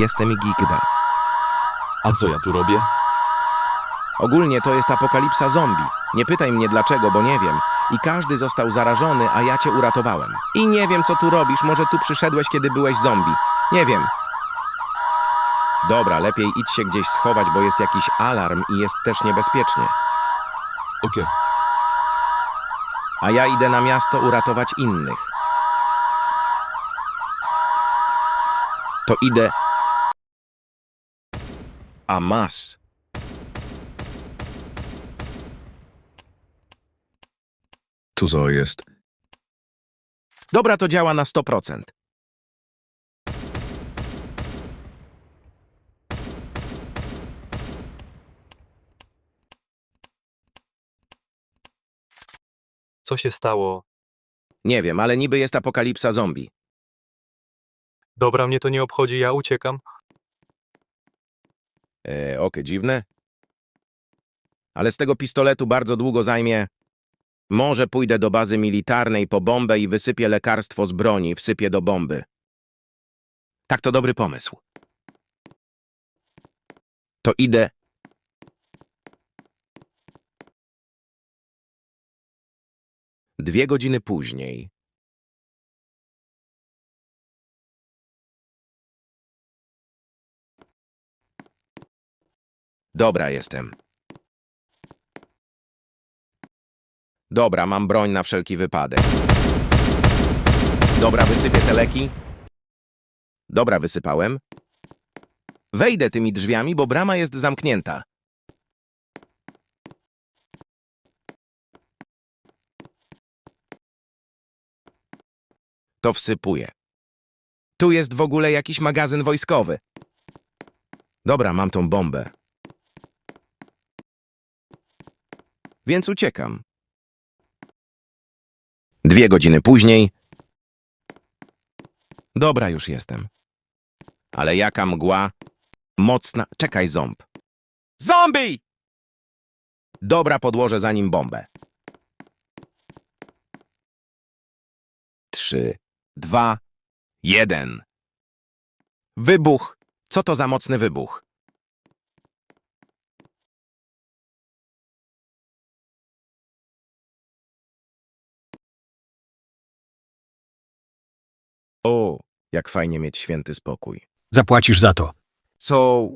Jestem Gigda. A co ja tu robię? Ogólnie to jest apokalipsa zombie. Nie pytaj mnie dlaczego, bo nie wiem. I każdy został zarażony, a ja cię uratowałem. I nie wiem, co tu robisz. Może tu przyszedłeś, kiedy byłeś zombie. Nie wiem. Dobra, lepiej idź się gdzieś schować, bo jest jakiś alarm i jest też niebezpiecznie. Okej. A ja idę na miasto uratować innych. To idę. A mas. Tu co jest? Dobra, to działa na 100%. Co się stało? Nie wiem, ale niby jest apokalipsa zombie. Dobra, mnie to nie obchodzi, ja uciekam. E, Okej, dziwne. Ale z tego pistoletu bardzo długo zajmie. Może pójdę do bazy militarnej po bombę i wysypię lekarstwo z broni, wsypię do bomby. Tak, to dobry pomysł. To idę. Dwie godziny później. Dobra jestem. Dobra, mam broń na wszelki wypadek. Dobra, wysypię te leki. Dobra, wysypałem. Wejdę tymi drzwiami, bo brama jest zamknięta. To wsypuję. Tu jest w ogóle jakiś magazyn wojskowy. Dobra, mam tą bombę. Więc uciekam. Dwie godziny później. Dobra, już jestem. Ale jaka mgła? Mocna. Czekaj, ząb. Zombie! Dobra, podłożę za nim bombę. Trzy, dwa, jeden. Wybuch! Co to za mocny wybuch? O, jak fajnie mieć święty spokój. Zapłacisz za to. So,